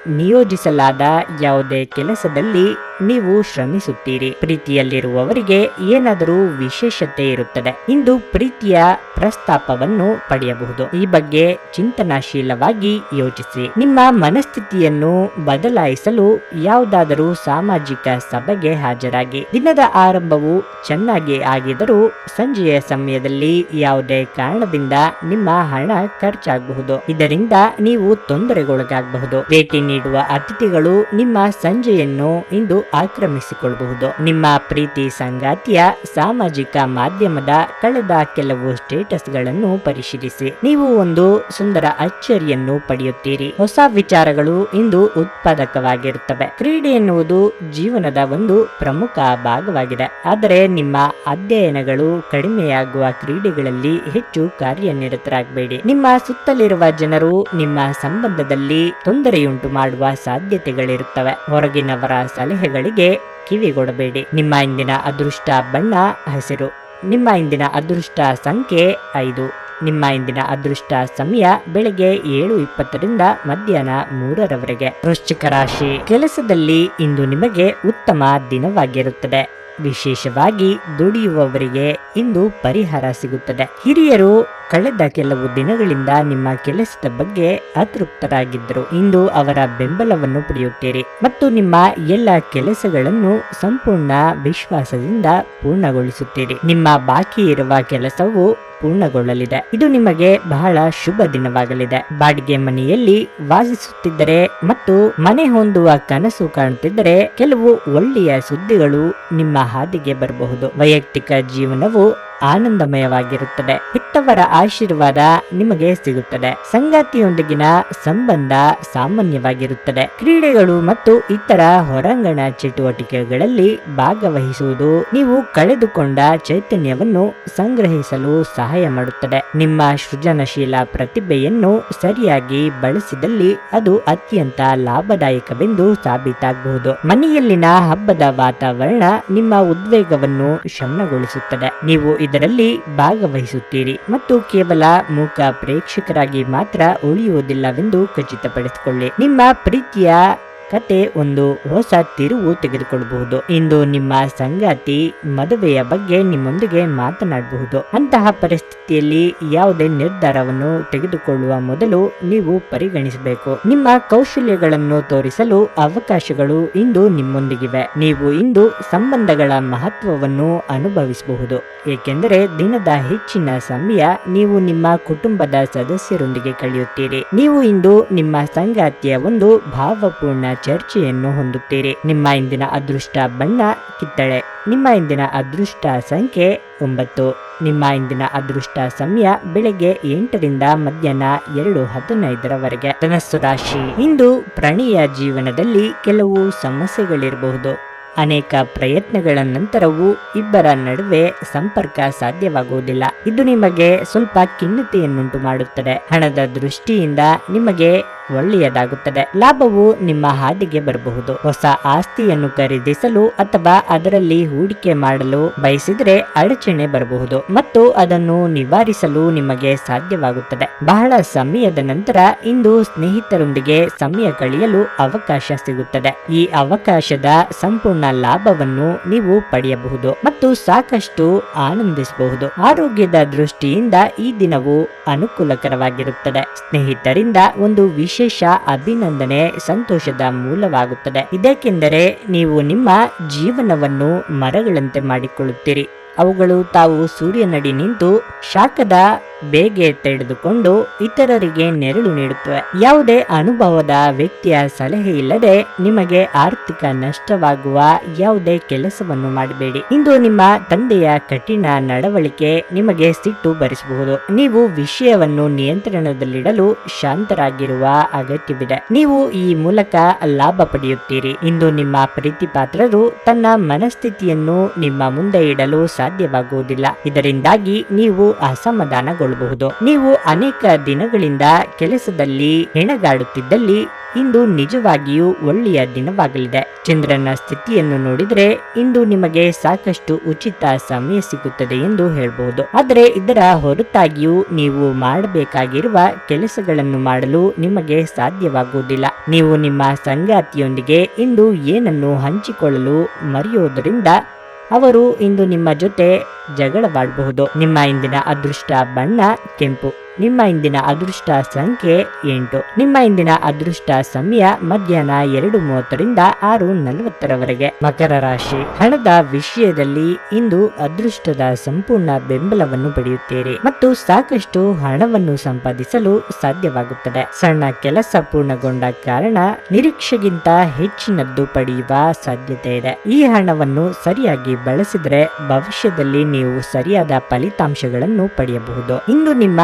A: ನಿಯೋಜಿಸಲಾದ ಯಾವುದೇ ಕೆಲಸದಲ್ಲಿ ನೀವು ಶ್ರಮಿಸುತ್ತೀರಿ. ಪ್ರೀತಿಯಲ್ಲಿರುವವರಿಗೆ ಏನಾದರೂ ವಿಶೇಷತೆ ಇರುತ್ತದೆ. ಇಂದು ಪ್ರೀತಿಯ ಪ್ರಸ್ತಾಪವನ್ನು ಪಡೆಯಬಹುದು. ಈ ಬಗ್ಗೆ ಚಿಂತನಾಶೀಲವಾಗಿ ಯೋಚಿಸಿ. ನಿಮ್ಮ ಮನಸ್ಥಿತಿಯನ್ನು ಬದಲಾಯಿಸಲು ಯಾವುದಾದರೂ ಸಾಮಾಜಿಕ ಸಭೆಗೆ ಹಾಜರಾಗಿ. ದಿನದ ಆರಂಭವು ಚೆನ್ನಾಗಿ ಆಗಿದರೂ ಸಂಜೆಯ ಸಮಯದಲ್ಲಿ ಯಾವುದೇ ಕಾರಣದಿಂದ ನಿಮ್ಮ ಹಣ ಖರ್ಚಾಗಬಹುದು. ಇದರಿಂದ ನೀವು ತೊಂದರೆಗೊಳಗಾಗಬಹುದು. ಭೇಟಿ ನೀಡುವ ಅತಿಥಿಗಳು ನಿಮ್ಮ ಸಂಜೆಯನ್ನು ಇಂದು ಆಕ್ರಮಿಸಿಕೊಳ್ಳಬಹುದು. ನಿಮ್ಮ ಪ್ರೀತಿ ಸಂಗಾತಿಯ ಸಾಮಾಜಿಕ ಮಾಧ್ಯಮದ ಕಳೆದ ಕೆಲವು ಸ್ಟೇಟಸ್ಗಳನ್ನು ಪರಿಶೀಲಿಸಿ. ನೀವು ಒಂದು ಸುಂದರ ಅಚ್ಚರಿಯನ್ನು ಪಡೆಯುತ್ತೀರಿ. ಹೊಸ ವಿಚಾರಗಳು ಇಂದು ಉತ್ಪಾದಕವಾಗಿರುತ್ತವೆ. ಕ್ರೀಡೆ ಎನ್ನುವುದು ಜೀವನದ ಒಂದು ಪ್ರಮುಖ ಭಾಗವಾಗಿದೆ. ಆದರೆ ನಿಮ್ಮ ಅಧ್ಯಯನಗಳು ಕಡಿಮೆಯಾಗುವ ಕ್ರೀಡೆಗಳಲ್ಲಿ ಹೆಚ್ಚು ಕಾರ್ಯನಿರತರಾಗಬೇಡಿ. ನಿಮ್ಮ ಸುತ್ತಲಿರುವ ಜನರು ನಿಮ್ಮ ಸಂಬಂಧದಲ್ಲಿ ತೊಂದರೆಯುಂಟು ಮಾಡುವ ಸಾಧ್ಯತೆಗಳಿರುತ್ತವೆ. ಹೊರಗಿನವರ ಸಲಹೆಗಳಿಗೆ ಕಿವಿಗೊಡಬೇಡಿ ನಿಮ್ಮ ಇಂದಿನ ಅದೃಷ್ಟ ಬಣ್ಣ, ಹಸಿರು. ನಿಮ್ಮ ಇಂದಿನ ಅದೃಷ್ಟ ಸಂಖ್ಯೆ ಐದು. ನಿಮ್ಮ ಇಂದಿನ ಅದೃಷ್ಟ ಸಮಯ ಬೆಳಗ್ಗೆ ಏಳು ಇಪ್ಪತ್ತರಿಂದ ಮಧ್ಯಾಹ್ನ ಮೂರರವರೆಗೆ. ವೃಶ್ಚಿಕ ರಾಶಿ. ಕೆಲಸದಲ್ಲಿ ಇಂದು ನಿಮಗೆ ಉತ್ತಮ ದಿನವಾಗಿರುತ್ತದೆ. ವಿಶೇಷವಾಗಿ ದುಡಿಯುವವರಿಗೆ ಇಂದು ಪರಿಹಾರ ಸಿಗುತ್ತದೆ. ಹಿರಿಯರು ಕಳೆದ ಕೆಲವು ದಿನಗಳಿಂದ ನಿಮ್ಮ ಕೆಲಸದ ಬಗ್ಗೆ ಅತೃಪ್ತರಾಗಿದ್ದರು. ಇಂದು ಅವರ ಬೆಂಬಲವನ್ನು ಪಡೆಯುತ್ತೀರಿ. ಮತ್ತು ನಿಮ್ಮ ಎಲ್ಲ ಕೆಲಸಗಳನ್ನು ಸಂಪೂರ್ಣ ವಿಶ್ವಾಸದಿಂದ ಪೂರ್ಣಗೊಳಿಸುತ್ತೀರಿ. ನಿಮ್ಮ ಬಾಕಿ ಇರುವ ಕೆಲಸವು ಪೂರ್ಣಗೊಳ್ಳಲಿದೆ. ಇದು ನಿಮಗೆ ಬಹಳ ಶುಭ ದಿನವಾಗಲಿದೆ. ಬಾಡಿಗೆ ಮನೆಯಲ್ಲಿ ವಾಸಿಸುತ್ತಿದ್ದರೆ ಮತ್ತು ಮನೆ ಹೊಂದುವ ಕನಸು ಕಾಣುತ್ತಿದ್ದರೆ ಕೆಲವು ಒಳ್ಳೆಯ ಸುದ್ದಿಗಳು ನಿಮ್ಮ ಹಾದಿಗೆ ಬರಬಹುದು. ವೈಯಕ್ತಿಕ ಜೀವನವು ಆನಂದಮಯವಾಗಿರುತ್ತದೆ. ಹೆತ್ತವರ ಆಶೀರ್ವಾದ ನಿಮಗೆ ಸಿಗುತ್ತದೆ. ಸಂಗಾತಿಯೊಂದಿಗಿನ ಸಂಬಂಧ ಸಾಮಾನ್ಯವಾಗಿರುತ್ತದೆ. ಕ್ರೀಡೆಗಳು ಮತ್ತು ಇತರ ಹೊರಾಂಗಣ ಚಟುವಟಿಕೆಗಳಲ್ಲಿ ಭಾಗವಹಿಸುವುದು ನೀವು ಕಳೆದುಕೊಂಡ ಚೈತನ್ಯವನ್ನು ಸಂಗ್ರಹಿಸಲು ಸಹಾಯ ಮಾಡುತ್ತದೆ. ನಿಮ್ಮ ಸೃಜನಶೀಲ ಪ್ರತಿಭೆಯನ್ನು ಸರಿಯಾಗಿ ಬಳಸಿದಲ್ಲಿ ಅದು ಅತ್ಯಂತ ಲಾಭದಾಯಕವೆಂದು ಸಾಬೀತಾಗಬಹುದು. ಮನೆಯಲ್ಲಿನ ಹಬ್ಬದ ವಾತಾವರಣ ನಿಮ್ಮ ಉದ್ವೇಗವನ್ನು ಶಮನಗೊಳಿಸುತ್ತದೆ ನೀವು ಇದರಲ್ಲಿ ಭಾಗವಹಿಸುತ್ತೀರಿ ಮತ್ತು ಕೇವಲ ಮೂಕ ಪ್ರೇಕ್ಷಕರಾಗಿ ಮಾತ್ರ ಉಳಿಯುವುದಿಲ್ಲವೆಂದು ಖಚಿತಪಡಿಸಿಕೊಳ್ಳಿ. ನಿಮ್ಮ ಪ್ರೀತಿಯ ಕತೆ ಒಂದು ಹೊಸ ತಿರುವು ತೆಗೆದುಕೊಳ್ಳಬಹುದು. ಇಂದು ನಿಮ್ಮ ಸಂಗಾತಿ ಮದುವೆಯ ಬಗ್ಗೆ ನಿಮ್ಮೊಂದಿಗೆ ಮಾತನಾಡಬಹುದು. ಅಂತಹ ಪರಿಸ್ಥಿತಿಯಲ್ಲಿ ಯಾವುದೇ ನಿರ್ಧಾರವನ್ನು ತೆಗೆದುಕೊಳ್ಳುವ ಮೊದಲು ನೀವು ಪರಿಗಣಿಸಬೇಕು. ನಿಮ್ಮ ಕೌಶಲ್ಯಗಳನ್ನು ತೋರಿಸಲು ಅವಕಾಶಗಳು ಇಂದು ನಿಮ್ಮೊಂದಿಗಿವೆ. ನೀವು ಇಂದು ಸಂಬಂಧಗಳ ಮಹತ್ವವನ್ನು ಅನುಭವಿಸಬಹುದು. ಏಕೆಂದರೆ ದಿನದ ಹೆಚ್ಚಿನ ಸಮಯ ನೀವು ನಿಮ್ಮ ಕುಟುಂಬದ ಸದಸ್ಯರೊಂದಿಗೆ ಕಳೆಯುತ್ತೀರಿ. ನೀವು ಇಂದು ನಿಮ್ಮ ಸಂಗಾತಿಯ ಒಂದು ಭಾವಪೂರ್ಣ ಚರ್ಚೆಯನ್ನು ಹೊಂದುತ್ತೀರಿ. ನಿಮ್ಮ ಇಂದಿನ ಅದೃಷ್ಟ ಬಣ್ಣ ಕಿತ್ತಳೆ. ನಿಮ್ಮ ಇಂದಿನ ಅದೃಷ್ಟ ಸಂಖ್ಯೆ ಒಂಬತ್ತು. ನಿಮ್ಮ ಇಂದಿನ ಅದೃಷ್ಟ ಸಮಯ ಬೆಳಗ್ಗೆ ಎಂಟರಿಂದ ಮಧ್ಯಾಹ್ನ ಎರಡು ಹದಿನೈದರವರೆಗೆ. ಧನಸ್ಸು ರಾಶಿ. ಇಂದು ಪ್ರಾಣಿಯ ಜೀವನದಲ್ಲಿ ಕೆಲವು ಸಮಸ್ಯೆಗಳಿರಬಹುದು. ಅನೇಕ ಪ್ರಯತ್ನಗಳ ನಂತರವೂ ಇಬ್ಬರ ನಡುವೆ ಸಂಪರ್ಕ ಸಾಧ್ಯವಾಗುವುದಿಲ್ಲ. ಇದು ನಿಮಗೆ ಸ್ವಲ್ಪ ಖಿನ್ನತೆಯನ್ನುಂಟು ಮಾಡುತ್ತದೆ. ಹಣದ ದೃಷ್ಟಿಯಿಂದ ನಿಮಗೆ ಒಳ್ಳೆಯದಾಗುತ್ತದೆ. ಲಾಭವು ನಿಮ್ಮ ಹಾದಿಗೆ ಬರಬಹುದು. ಹೊಸ ಆಸ್ತಿಯನ್ನು ಖರೀದಿಸಲು ಅಥವಾ ಅದರಲ್ಲಿ ಹೂಡಿಕೆ ಮಾಡಲು ಬಯಸಿದರೆ ಅಡಚಣೆ ಬರಬಹುದು. ಮತ್ತು ಅದನ್ನು ನಿವಾರಿಸಲು ನಿಮಗೆ ಸಾಧ್ಯವಾಗುತ್ತದೆ. ಬಹಳ ಸಮಯದ ನಂತರ ಇಂದು ಸ್ನೇಹಿತರೊಂದಿಗೆ ಸಮಯ ಕಳೆಯಲು ಅವಕಾಶ ಸಿಗುತ್ತದೆ. ಈ ಅವಕಾಶದ ಸಂಪೂರ್ಣ ಲಾಭವನ್ನು ನೀವು ಪಡೆಯಬಹುದು ಮತ್ತು ಸಾಕಷ್ಟು ಆನಂದಿಸಬಹುದು. ಆರೋಗ್ಯದ ದೃಷ್ಟಿಯಿಂದ ಈ ದಿನವು ಅನುಕೂಲಕರವಾಗಿರುತ್ತದೆ. ಸ್ನೇಹಿತರಿಂದ ಒಂದು ವಿಶೇಷ ಅಭಿನಂದನೆ ಸಂತೋಷದ ಮೂಲವಾಗುತ್ತದೆ. ಇದಕ್ಕೆಂದರೆ ನೀವು ನಿಮ್ಮ ಜೀವನವನ್ನು ಮರಗಳಂತೆ ಮಾಡಿಕೊಳ್ಳುತ್ತೀರಿ. ಅವುಗಳು ತಾವು ಸೂರ್ಯನಡಿ ನಿಂತು ಶಾಖದ ಬೇಗೆ ತೆಗೆದುಕೊಂಡು ಇತರರಿಗೆ ನೆರಳು ನೀಡುತ್ತವೆ. ಯಾವುದೇ ಅನುಭವದ ವ್ಯಕ್ತಿಯ ಸಲಹೆ ಇಲ್ಲದೆ ನಿಮಗೆ ಆರ್ಥಿಕ ನಷ್ಟವಾಗುವ ಯಾವುದೇ ಕೆಲಸವನ್ನು ಮಾಡಬೇಡಿ. ಇಂದು ನಿಮ್ಮ ತಂದೆಯ ಕಠಿಣ ನಡವಳಿಕೆ ನಿಮಗೆ ಸಿಟ್ಟು ಬರಿಸಬಹುದು. ನೀವು ವಿಷಯವನ್ನು ನಿಯಂತ್ರಣದಲ್ಲಿಡಲು ಶಾಂತರಾಗಿರುವ ಅಗತ್ಯವಿದೆ. ನೀವು ಈ ಮೂಲಕ ಲಾಭ ಪಡೆಯುತ್ತೀರಿ. ಇಂದು ನಿಮ್ಮ ಪ್ರೀತಿಪಾತ್ರರು ತನ್ನ ಮನಸ್ಥಿತಿಯನ್ನು ನಿಮ್ಮ ಮುಂದೆ ಇಡಲು ಸಾಧ್ಯವಾಗುವುದಿಲ್ಲ. ಇದರಿಂದಾಗಿ ನೀವು ಅಸಮಾಧಾನಗೊಳ್ಳಬಹುದು. ನೀವು ಅನೇಕ ದಿನಗಳಿಂದ ಕೆಲಸದಲ್ಲಿ ಹೆಣಗಾಡುತ್ತಿದ್ದಲ್ಲಿ ಇಂದು ನಿಜವಾಗಿಯೂ ಒಳ್ಳೆಯ ದಿನವಾಗಲಿದೆ. ಚಂದ್ರನ ಸ್ಥಿತಿಯನ್ನು ನೋಡಿದರೆ ಇಂದು ನಿಮಗೆ ಸಾಕಷ್ಟು ಉಚಿತ ಸಮಯ ಸಿಗುತ್ತದೆ ಎಂದು ಹೇಳಬಹುದು. ಆದರೆ ಇದರ ಹೊರತಾಗಿಯೂ ನೀವು ಮಾಡಬೇಕಾಗಿರುವ ಕೆಲಸಗಳನ್ನು ಮಾಡಲು ನಿಮಗೆ ಸಾಧ್ಯವಾಗುವುದಿಲ್ಲ. ನೀವು ನಿಮ್ಮ ಸಂಗಾತಿಯೊಂದಿಗೆ ಇಂದು ಏನನ್ನು ಹಂಚಿಕೊಳ್ಳಲು ಮರೆಯುವುದರಿಂದ ಅವರು ಇಂದು ನಿಮ್ಮ ಜೊತೆ ಜಗಳವಾಡಬಹುದು. ನಿಮ್ಮ ಇಂದಿನ ಅದೃಷ್ಟ ಬಣ್ಣ ಕೆಂಪು. ನಿಮ್ಮ ಇಂದಿನ ಅದೃಷ್ಟ ಸಂಖ್ಯೆ ಎಂಟು. ನಿಮ್ಮ ಇಂದಿನ ಅದೃಷ್ಟ ಸಮಯ ಮಧ್ಯಾಹ್ನ ಎರಡು ಮೂವತ್ತರಿಂದ ಆರು ನಲವತ್ತರವರೆಗೆ. ಮಕರ ರಾಶಿ. ಹಣದ ವಿಷಯದಲ್ಲಿ ಇಂದು ಅದೃಷ್ಟದ ಸಂಪೂರ್ಣ ಬೆಂಬಲವನ್ನು ಪಡೆಯುತ್ತೀರಿ ಮತ್ತು ಸಾಕಷ್ಟು ಹಣವನ್ನು ಸಂಪಾದಿಸಲು ಸಾಧ್ಯವಾಗುತ್ತದೆ. ಸಣ್ಣ ಕೆಲಸ ಪೂರ್ಣಗೊಂಡ ಕಾರಣ ನಿರೀಕ್ಷೆಗಿಂತ ಹೆಚ್ಚಿನದ್ದು ಪಡೆಯುವ ಸಾಧ್ಯತೆ ಇದೆ. ಈ ಹಣವನ್ನು ಸರಿಯಾಗಿ ಬಳಸಿದರೆ ಭವಿಷ್ಯದಲ್ಲಿ ನೀವು ಸರಿಯಾದ ಫಲಿತಾಂಶಗಳನ್ನು ಪಡೆಯಬಹುದು. ಇಂದು ನಿಮ್ಮ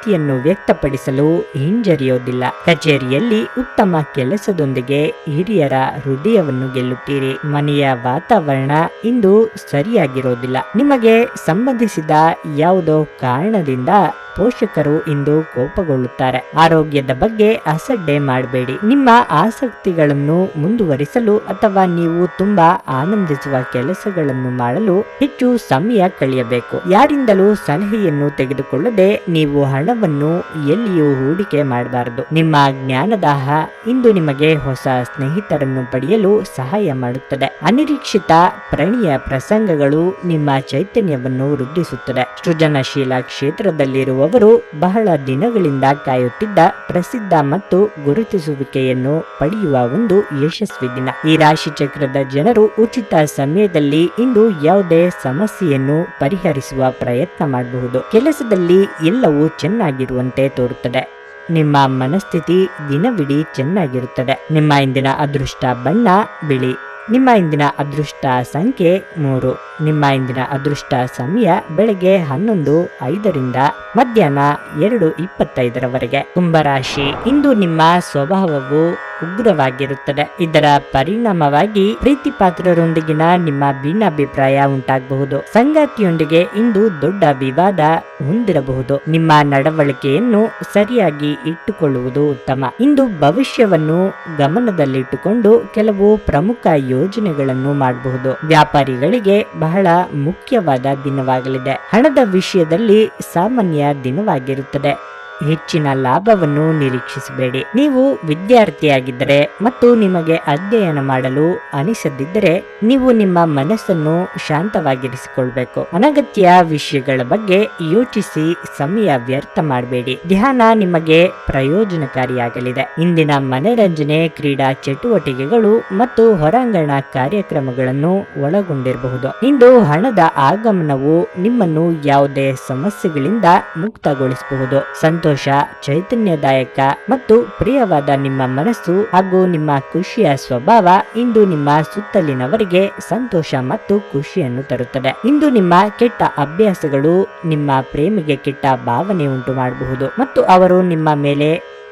A: ಪ್ರೀತಿಯನ್ನು ವ್ಯಕ್ತಪಡಿಸಲು ಹಿಂಜರಿಯೋದಿಲ್ಲ. ಕಚೇರಿಯಲ್ಲಿ ಉತ್ತಮ ಕೆಲಸದೊಂದಿಗೆ ಹಿರಿಯರ ಹೃದಯವನ್ನು ಗೆಲ್ಲುತ್ತೀರಿ. ಮನೆಯ ವಾತಾವರಣ ಇಂದು ಸರಿಯಾಗಿರೋದಿಲ್ಲ. ನಿಮಗೆ ಸಂಬಂಧಿಸಿದ ಯಾವುದೋ ಕಾರಣದಿಂದ ಪೋಷಕರು ಇಂದು ಕೋಪಗೊಳ್ಳುತ್ತಾರೆ. ಆರೋಗ್ಯದ ಬಗ್ಗೆ ಅಸಡ್ಡೆ ಮಾಡಬೇಡಿ. ನಿಮ್ಮ ಆಸಕ್ತಿಗಳನ್ನು ಮುಂದುವರಿಸಲು ಅಥವಾ ನೀವು ತುಂಬಾ ಆನಂದಿಸುವ ಕೆಲಸಗಳನ್ನು ಮಾಡಲು ಹೆಚ್ಚು ಸಮಯ ಕಳೆಯಬೇಕು. ಯಾರಿಂದಲೂ ಸಲಹೆಯನ್ನು ತೆಗೆದುಕೊಳ್ಳದೆ ನೀವು ಹಣವನ್ನು ಎಲ್ಲಿಯೂ ಹೂಡಿಕೆ ಮಾಡಬಾರದು. ನಿಮ್ಮ ಜ್ಞಾನದಾಹ ಇಂದು ನಿಮಗೆ ಹೊಸ ಸ್ನೇಹಿತರನ್ನು ಪಡೆಯಲು ಸಹಾಯ ಮಾಡುತ್ತದೆ. ಅನಿರೀಕ್ಷಿತ ಪ್ರಣಿಯ ಪ್ರಸಂಗಗಳು ನಿಮ್ಮ ಚೈತನ್ಯವನ್ನು ವೃದ್ಧಿಸುತ್ತದೆ. ಸೃಜನಶೀಲ ಕ್ಷೇತ್ರದಲ್ಲಿರುವವರು ಬಹಳ ದಿನಗಳಿಂದ ಕಾಯುತ್ತಿದ್ದ ಪ್ರಸಿದ್ಧ ಮತ್ತು ಗುರುತಿಸುವಿಕೆಯನ್ನು ಪಡೆಯುವ ಒಂದು ಯಶಸ್ವಿ ದಿನ. ಈ ರಾಶಿ ಚಕ್ರದ ಜನರು ಉಚಿತ ಸಮಯದಲ್ಲಿ ಇಂದು ಯಾವುದೇ ಸಮಸ್ಯೆಯನ್ನು ಪರಿಹರಿಸುವ ಪ್ರಯತ್ನ ಮಾಡಬಹುದು. ಕೆಲಸದಲ್ಲಿ ಎಲ್ಲವೂ ಚೆನ್ನಾಗಿರುವಂತೆ ತೋರುತ್ತದೆ. ನಿಮ್ಮ ಮನಸ್ಥಿತಿ ದಿನವಿಡೀ ಚೆನ್ನಾಗಿರುತ್ತದೆ. ನಿಮ್ಮ ಇಂದಿನ ಅದೃಷ್ಟ ಬಣ್ಣ ಬಿಳಿ. ನಿಮ್ಮ ಇಂದಿನ ಅದೃಷ್ಟ ಸಂಖ್ಯೆ ಮೂರು. ನಿಮ್ಮ ಇಂದಿನ ಅದೃಷ್ಟ ಸಮಯ ಬೆಳಗ್ಗೆ ಹನ್ನೊಂದು ಐದರಿಂದ ಮಧ್ಯಾಹ್ನ ಎರಡು ಇಪ್ಪತ್ತೈದರವರೆಗೆ. ಕುಂಭರಾಶಿ, ಇಂದು ನಿಮ್ಮ ಸ್ವಭಾವವು ಉಗ್ರವಾಗಿರುತ್ತದೆ. ಇದರ ಪರಿಣಾಮವಾಗಿ ಪ್ರೀತಿ ಪಾತ್ರರೊಂದಿಗಿನ ನಿಮ್ಮ ಭಿನ್ನಾಭಿಪ್ರಾಯ ಉಂಟಾಗಬಹುದು. ಸಂಗಾತಿಯೊಂದಿಗೆ ಇಂದು ದೊಡ್ಡ ವಿವಾದ ಹೊಂದಿರಬಹುದು. ನಿಮ್ಮ ನಡವಳಿಕೆಯನ್ನು ಸರಿಯಾಗಿ ಇಟ್ಟುಕೊಳ್ಳುವುದು ಉತ್ತಮ. ಇಂದು ಭವಿಷ್ಯವನ್ನು ಗಮನದಲ್ಲಿಟ್ಟುಕೊಂಡು ಕೆಲವು ಪ್ರಮುಖ ಯೋಜನೆಗಳನ್ನು ಮಾಡಬಹುದು. ವ್ಯಾಪಾರಿಗಳಿಗೆ ಬಹಳ ಮುಖ್ಯವಾದ ದಿನವಾಗಲಿದೆ. ಹಣದ ವಿಷಯದಲ್ಲಿ ಸಾಮಾನ್ಯ ದಿನವಾಗಿರುತ್ತದೆ. ಹೆಚ್ಚಿನ ಲಾಭವನ್ನು ನಿರೀಕ್ಷಿಸಬೇಡಿ. ನೀವು ವಿದ್ಯಾರ್ಥಿಯಾಗಿದ್ದರೆ ಮತ್ತು ನಿಮಗೆ ಅಧ್ಯಯನ ಮಾಡಲು ಅನಿಸದಿದ್ದರೆ ನೀವು ನಿಮ್ಮ ಮನಸ್ಸನ್ನು ಶಾಂತವಾಗಿರಿಸಿಕೊಳ್ಬೇಕು. ಅನಗತ್ಯ ವಿಷಯಗಳ ಬಗ್ಗೆ ಯೋಚಿಸಿ ಸಮಯ ವ್ಯರ್ಥ ಮಾಡಬೇಡಿ. ಧ್ಯಾನ ನಿಮಗೆ ಪ್ರಯೋಜನಕಾರಿಯಾಗಲಿದೆ. ಇಂದಿನ ಮನರಂಜನೆ, ಕ್ರೀಡಾ ಚಟುವಟಿಕೆಗಳು ಮತ್ತು ಹೊರಾಂಗಣ ಕಾರ್ಯಕ್ರಮಗಳನ್ನು ಒಳಗೊಂಡಿರಬಹುದು. ಇಂದು ಹಣದ ಆಗಮನವು ನಿಮ್ಮನ್ನು ಯಾವುದೇ ಸಮಸ್ಯೆಗಳಿಂದ ಮುಕ್ತಗೊಳಿಸಬಹುದು. ಸಂತೋಷ ಸಂತೋಷ, ಚೈತನ್ಯದಾಯಕ ಮತ್ತು ಪ್ರಿಯವಾದ ನಿಮ್ಮ ಮನಸ್ಸು ಹಾಗೂ ನಿಮ್ಮ ಖುಷಿಯ ಸ್ವಭಾವ ಇಂದು ನಿಮ್ಮ ಸುತ್ತಲಿನವರಿಗೆ ಸಂತೋಷ ಮತ್ತು ಖುಷಿಯನ್ನು ತರುತ್ತದೆ. ಇಂದು ನಿಮ್ಮ ಕೆಟ್ಟ ಅಭ್ಯಾಸಗಳು ನಿಮ್ಮ ಪ್ರೇಮಿಗೆ ಕೆಟ್ಟ ಭಾವನೆ ಉಂಟು ಮಾಡಬಹುದು ಮತ್ತು ಅವರು ನಿಮ್ಮ ಮೇಲೆ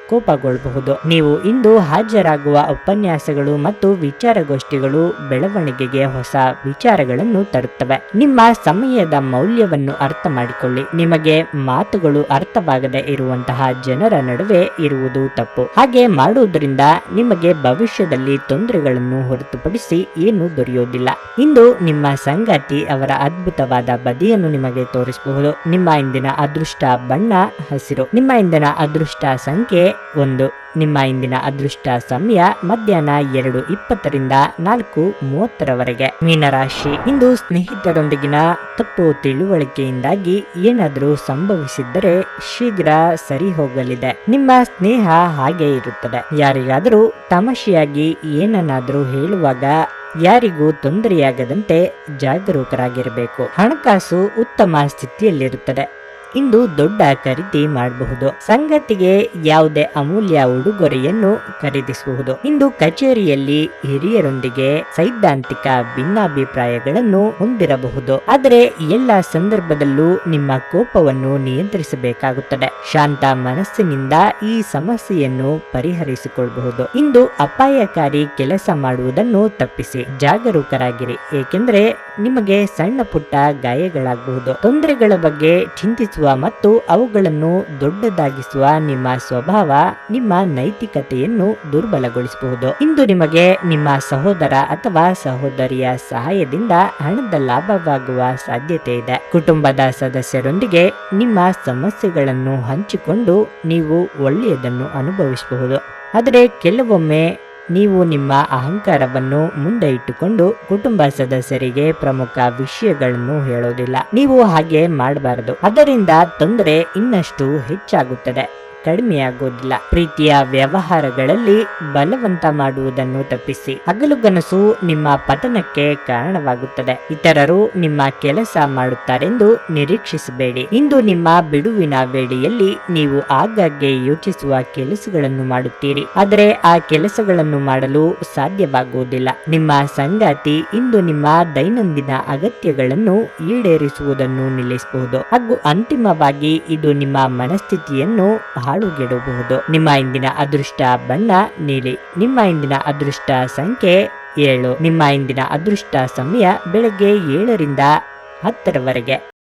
A: ಕೋಪಗೊಳ್ಳಬಹುದು. ನೀವು ಇಂದು ಹಾಜರಾಗುವ ಉಪನ್ಯಾಸಗಳು ಮತ್ತು ವಿಚಾರಗೋಷ್ಠಿಗಳು ಬೆಳವಣಿಗೆಗೆ ಹೊಸ ವಿಚಾರಗಳನ್ನು ತರುತ್ತವೆ. ನಿಮ್ಮ ಸಮಯದ ಮೌಲ್ಯವನ್ನು ಅರ್ಥ ಮಾಡಿಕೊಳ್ಳಿ ನಿಮಗೆ ಮಾತುಗಳು ಅರ್ಥವಾಗದೆ ಇರುವಂತಹ ಜನರ ನಡುವೆ ಇರುವುದು ತಪ್ಪು. ಹಾಗೆ ಮಾಡುವುದರಿಂದ ನಿಮಗೆ ಭವಿಷ್ಯದಲ್ಲಿ ತೊಂದರೆಗಳನ್ನು ಹೊರತುಪಡಿಸಿ ಏನು ದೊರೆಯುವುದಿಲ್ಲ. ಇಂದು ನಿಮ್ಮ ಸಂಗಾತಿ ಅವರ ಅದ್ಭುತವಾದ ಬದಿಯನ್ನು ನಿಮಗೆ ತೋರಿಸಬಹುದು. ನಿಮ್ಮ ಇಂದಿನ ಅದೃಷ್ಟ ಬಣ್ಣ ಹಸಿರು. ನಿಮ್ಮ ಇಂದಿನ ಅದೃಷ್ಟ ಸಂಖ್ಯೆ ಒಂದು. ನಿಮ್ಮ ಇಂದಿನ ಅದೃಷ್ಟ ಸಮಯ ಮಧ್ಯಾಹ್ನ ಎರಡು ಇಪ್ಪತ್ತರಿಂದ ನಾಲ್ಕು ಮೂವತ್ತರವರೆಗೆ. ಮೀನರಾಶಿ. ಇಂದು ಸ್ನೇಹಿತರೊಂದಿಗಿನ ತಪ್ಪು ತಿಳುವಳಿಕೆಯಿಂದಾಗಿ ಏನಾದರೂ ಸಂಭವಿಸಿದ್ದರೆ ಶೀಘ್ರ ಸರಿ ಹೋಗಲಿದೆ ನಿಮ್ಮ ಸ್ನೇಹ ಹಾಗೆ ಇರುತ್ತದೆ. ಯಾರಿಗಾದರೂ ತಮಾಷೆಯಾಗಿ ಏನನ್ನಾದರೂ ಹೇಳುವಾಗ ಯಾರಿಗೂ ತೊಂದರೆಯಾಗದಂತೆ ಜಾಗರೂಕರಾಗಿರಬೇಕು. ಹಣಕಾಸು ಉತ್ತಮ ಸ್ಥಿತಿಯಲ್ಲಿರುತ್ತದೆ. ಇಂದು ದೊಡ್ಡ ಖರೀದಿ ಮಾಡಬಹುದು. ಸಂಗತಿಗೆ ಯಾವುದೇ ಅಮೂಲ್ಯ ಉಡುಗೊರೆಯನ್ನು ಖರೀದಿಸಬಹುದು ಇಂದು ಕಚೇರಿಯಲ್ಲಿ ಹಿರಿಯರೊಂದಿಗೆ ಸೈದ್ಧಾಂತಿಕ ಭಿನ್ನಾಭಿಪ್ರಾಯಗಳನ್ನು ಹೊಂದಿರಬಹುದು. ಆದರೆ ಎಲ್ಲ ಸಂದರ್ಭದಲ್ಲೂ ನಿಮ್ಮ ಕೋಪವನ್ನು ನಿಯಂತ್ರಿಸಬೇಕಾಗುತ್ತದೆ. ಶಾಂತ ಮನಸ್ಸಿನಿಂದ ಈ ಸಮಸ್ಯೆಯನ್ನು ಪರಿಹರಿಸಿಕೊಳ್ಳಬಹುದು. ಇಂದು ಅಪಾಯಕಾರಿ ಕೆಲಸ ಮಾಡುವುದನ್ನು ತಪ್ಪಿಸಿ, ಜಾಗರೂಕರಾಗಿರಿ. ಏಕೆಂದರೆ ನಿಮಗೆ ಸಣ್ಣ ಪುಟ್ಟ ಗಾಯಗಳಾಗಬಹುದು. ತೊಂದರೆಗಳ ಬಗ್ಗೆ ಚಿಂತಿಸುವ ಮತ್ತು ಅವುಗಳನ್ನು ದೊಡ್ಡದಾಗಿಸುವ ನಿಮ್ಮ ಸ್ವಭಾವ, ನಿಮ್ಮ ನೈತಿಕತೆಯನ್ನು ದುರ್ಬಲಗೊಳಿಸಬಹುದು. ಇಂದು ನಿಮಗೆ ನಿಮ್ಮ ಸಹೋದರ ಅಥವಾ ಸಹೋದರಿಯ ಸಹಾಯದಿಂದ ಹಣದ ಲಾಭವಾಗುವ ಸಾಧ್ಯತೆ ಇದೆ. ಕುಟುಂಬದ ಸದಸ್ಯರೊಂದಿಗೆ ನಿಮ್ಮ ಸಮಸ್ಯೆಗಳನ್ನು ಹಂಚಿಕೊಂಡು ನೀವು ಒಳ್ಳೆಯದನ್ನು ಅನುಭವಿಸಬಹುದು. ಆದರೆ ಕೆಲವೊಮ್ಮೆ ನೀವು ನಿಮ್ಮ ಅಹಂಕಾರವನ್ನು ಮುಂದೆ ಇಟ್ಟುಕೊಂಡು ಕುಟುಂಬ ಸದಸ್ಯರಿಗೆ ಪ್ರಮುಖ ವಿಷಯಗಳನ್ನು ಹೇಳೋದಿಲ್ಲ. ನೀವು ಹಾಗೆ ಮಾಡಬಾರದು. ಅದರಿಂದ ತೊಂದರೆ ಇನ್ನಷ್ಟು ಹೆಚ್ಚಾಗುತ್ತದೆ. ಕಡಿಮೆಯಾಗುವುದಿಲ್ಲ. ಪ್ರೀತಿಯ ವ್ಯವಹಾರಗಳಲ್ಲಿ ಬಲವಂತ ಮಾಡುವುದನ್ನು ತಪ್ಪಿಸಿ. ಹಗಲುಗನಸು ನಿಮ್ಮ ಪತನಕ್ಕೆ ಕಾರಣವಾಗುತ್ತದೆ. ಇತರರು ನಿಮ್ಮ ಕೆಲಸ ಮಾಡುತ್ತಾರೆಂದು ನಿರೀಕ್ಷಿಸಬೇಡಿ. ಇಂದು ನಿಮ್ಮ ಬಿಡುವಿನ ವೇಳೆಯಲ್ಲಿ ನೀವು ಆಗಾಗ್ಗೆ ಯೋಚಿಸುವ ಕೆಲಸಗಳನ್ನು ಮಾಡುತ್ತೀರಿ. ಆದರೆ ಆ ಕೆಲಸಗಳನ್ನು ಮಾಡಲು ಸಾಧ್ಯವಾಗುವುದಿಲ್ಲ. ನಿಮ್ಮ ಸಂಗಾತಿ ಇಂದು ನಿಮ್ಮ ದೈನಂದಿನ ಅಗತ್ಯಗಳನ್ನು ಈಡೇರಿಸುವುದನ್ನು ನಿಲ್ಲಿಸಬಹುದು. ಹಾಗೂ ಅಂತಿಮವಾಗಿ ಇದು ನಿಮ್ಮ ಮನಸ್ಥಿತಿಯನ್ನು ಹಾಳುಗೆಡಬಹುದು. ನಿಮ್ಮ ಇಂದಿನ ಅದೃಷ್ಟ ಬಣ್ಣ, ನೀಲಿ. ನಿಮ್ಮ ಇಂದಿನ ಅದೃಷ್ಟ ಸಂಖ್ಯೆ ಏಳು. ನಿಮ್ಮ ಇಂದಿನ ಅದೃಷ್ಟ ಸಮಯ ಬೆಳಗ್ಗೆ ಏಳರಿಂದ ಹತ್ತರವರೆಗೆ.